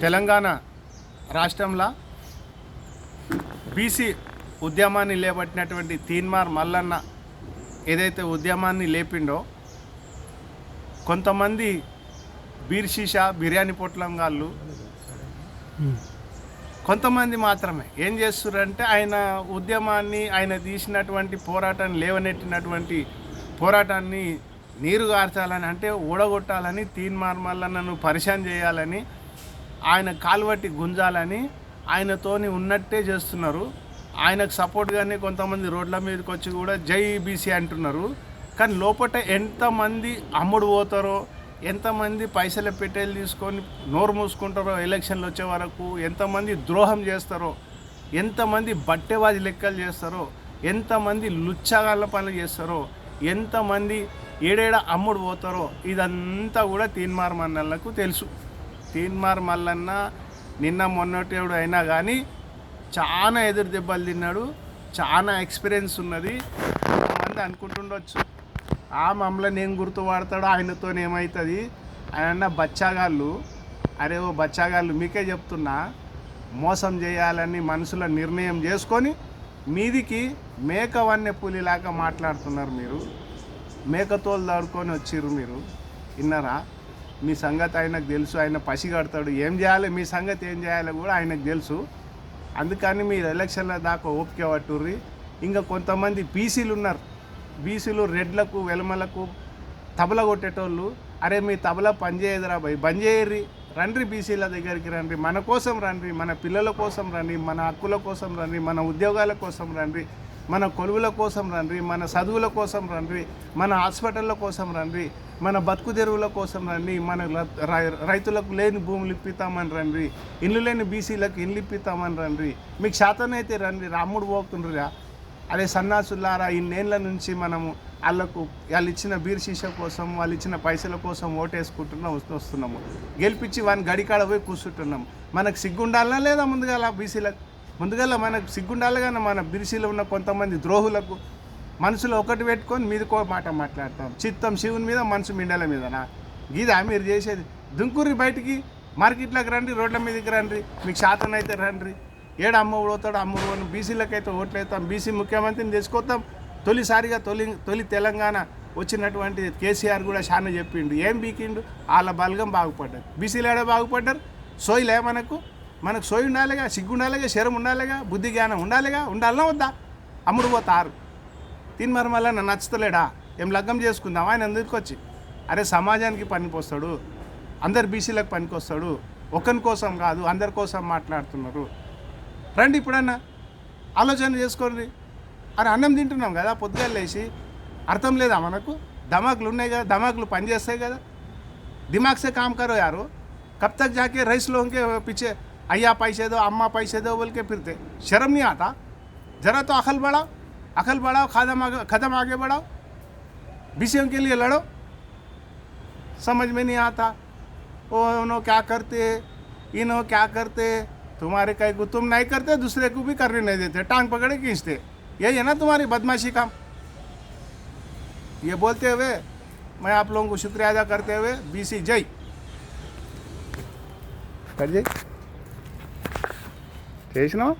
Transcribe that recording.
తెలంగాణ రాష్ట్రంలో బీసీ ఉద్యమాన్ని లేబట్టినటువంటి తీన్మార్ మల్లన్న ఏదైతే ఉద్యమాన్ని లేపిండో కొంతమంది బీర్షీషా బిర్యానీ పొట్లంగాళ్ళు కొంతమంది మాత్రమే. ఏం చేస్తున్నారంటే ఆయన ఉద్యమాన్ని ఆయన తీసినటువంటి పోరాటాన్ని లేవనెట్టినటువంటి పోరాటాన్ని నీరు గార్చాలని అంటే ఊడగొట్టాలని తీన్మార్ మల్లన్నను పరిశాన్ చేయాలని ఆయన కాలువట్టి గుంజాలని ఆయనతోని ఉన్నట్టే చేస్తున్నారు. ఆయనకు సపోర్ట్గానే కొంతమంది రోడ్ల మీదకి వచ్చి కూడా జై బీసీ అంటున్నారు. కానీ లోపల ఎంతమంది అమ్ముడు పోతారో ఎంతమంది పైసలు పెట్టేలు తీసుకొని నోరు మూసుకుంటారో ఎలక్షన్లు వచ్చే వరకు ఎంతమంది ద్రోహం చేస్తారో ఎంతమంది బట్టెవాది లెక్కలు చేస్తారో ఎంతమంది లుచ్చగాళ్ళ పనులు చేస్తారో ఎంతమంది ఏడేడ అమ్ముడు పోతారో ఇదంతా కూడా తీన్మార్ మన్నలకు తెలుసు. తీన్మార్ మల్లన్న నిన్న మొన్నటేడు అయినా కానీ చాలా ఎదురు దెబ్బలు తిన్నాడు. చాలా ఎక్స్పీరియన్స్ ఉన్నది. కొంతమంది అనుకుంటుండొచ్చు. ఆ మమ్మల్ని నేను గుర్తుపడతాడు ఆయనతో ఏమవుతుంది ఆయన బచ్చాగాళ్ళు. అరే ఓ బచ్చాగాళ్ళు మీకే చెప్తున్నా. మోసం చేయాలని మనసులో నిర్ణయం చేసుకొని మీదికి మేక వన్య పులిలాగా మాట్లాడుతున్నారు మీరు. మేకతోలు దాడుకొని వచ్చిర్రు మీరు. విన్నారా? మీ సంగతి ఆయనకు తెలుసు ఆయన పసి కడతాడు. ఏం చేయాలి? మీ సంగతి ఏం చేయాలో కూడా ఆయనకు తెలుసు. అందుకని మీరు ఎలక్షన్ల దాకా ఓపిక పట్టుర్రి. ఇంకా కొంతమంది బీసీలు ఉన్నారు. బీసీలు రెడ్లకు వెలమలకు తబల కొట్టేటోళ్ళు. అరే మీ తబల పనిచేయదురా భయ్ బంద్ చేయర్రి. రండి బీసీల దగ్గరికి రండి. మన కోసం రండి. మన పిల్లల కోసం రండి. మన హక్కుల కోసం రండి. మన ఉద్యోగాల కోసం రండి. మన కొలువుల కోసం రండి మన చదువుల కోసం రండి మన హాస్పిటళ్ళ కోసం రండి మన బతుకు తెరువుల కోసం రండి మన రై- రైతులకు లేని భూములు ఇప్పిస్తామని రండి ఇల్లు లేని బీసీలకు ఇల్లు ఇప్పిస్తామని రండి. మీకు శాతనైతే రండి రాముడు పోతుండ్రుగా. అదే సన్నాసులారా ఇన్నేళ్ళ నుంచి మనము వాళ్ళకు వాళ్ళు ఇచ్చిన బీర్ సీసా కోసం వాళ్ళు ఇచ్చిన పైసల కోసం ఓటేసుకుంటున్నాం వస్తూ వస్తున్నాము. గెలిపించి వాని గడికాడ పోయి కూర్చుంటున్నాం మనకు సిగ్గుండాలనా లేదా ముందుగా బీసీలకు ముందుగా మనకు సిగ్గుండాలి కానీ మన బిరిసిలో ఉన్న కొంతమంది ద్రోహులకు మనసులో ఒకటి పెట్టుకొని మీదకో మాట మాట్లాడతాం. చిత్తం శివుని మీద మనసు మిండల మీదనా? గీదా మీరు చేసేది దుంకూరి బయటికి మార్కెట్లోకి రండి రోడ్ల మీదకి రండి మీకు శాతం అయితే రండి. ఏడు అమ్మ పోతాడు అమ్మ పోను బీసీలకైతే ఓట్లు వేస్తాం బీసీ ముఖ్యమంత్రిని తెచ్చుకొస్తాం. తొలిసారిగా తొలి తొలి తెలంగాణ వచ్చినటువంటి కేసీఆర్ కూడా చాలా చెప్పిండు. ఏం బీకిండు? వాళ్ళ బలగం బాగుపడ్డారు బీసీలు ఏడా బాగుపడ్డారు? సోయిలే మనకు మనకు సోయి ఉండాలిగా సిగ్గు ఉండాలిగా శరం ఉండాలిగా బుద్ధి జ్ఞానం ఉండాలిగా ఉండాలన్నా వద్దా? అమ్ముడు పోతారు. దీని మరి మళ్ళీ నన్ను నచ్చుతలేడా? ఏం లగ్గం చేసుకుందాం ఆయన ఎందుకు వచ్చి? అరే సమాజానికి పనికొస్తాడు. అందరు బీసీలకు పనికొస్తాడు. ఒకరి కోసం కాదు అందరి కోసం మాట్లాడుతున్నారు. రండి ఇప్పుడన్నా. ఆలోచన చేసుకోండి. అరే అన్నం తింటున్నాం కదా పొద్దుగా లేచి. అర్థం లేదా మనకు? ధమాకులు ఉన్నాయి కదా ధమాకులు పనిచేస్తాయి కదా. దిమాక్సే కామ్ కరో యారు కప్తక్ జాకే రైస్లోకే పిచ్చే अय्या पैसे दो, अम्मा पैसे दो बोल के फिरते। शर्म नहीं आता? जरा तो अकल बढ़ाओ। अकल बढ़ाओ कदम आगे कदम आगे बढ़ाओ। विषयों के लिए लड़ो। समझ में नहीं आता। ओ उन्हों क्या करते? इन्हों क्या करते? तुम्हारे कहीं को तुम नहीं करते, दूसरे को भी करने नहीं देते। टांग पकड़े खींचते। यही है ना तुम्हारी बदमाशी काम? ये बोलते हुए, मैं आप लोगों को शुक्रिया अदा करते हुए, बीसी जय। कर जय। చేసినావు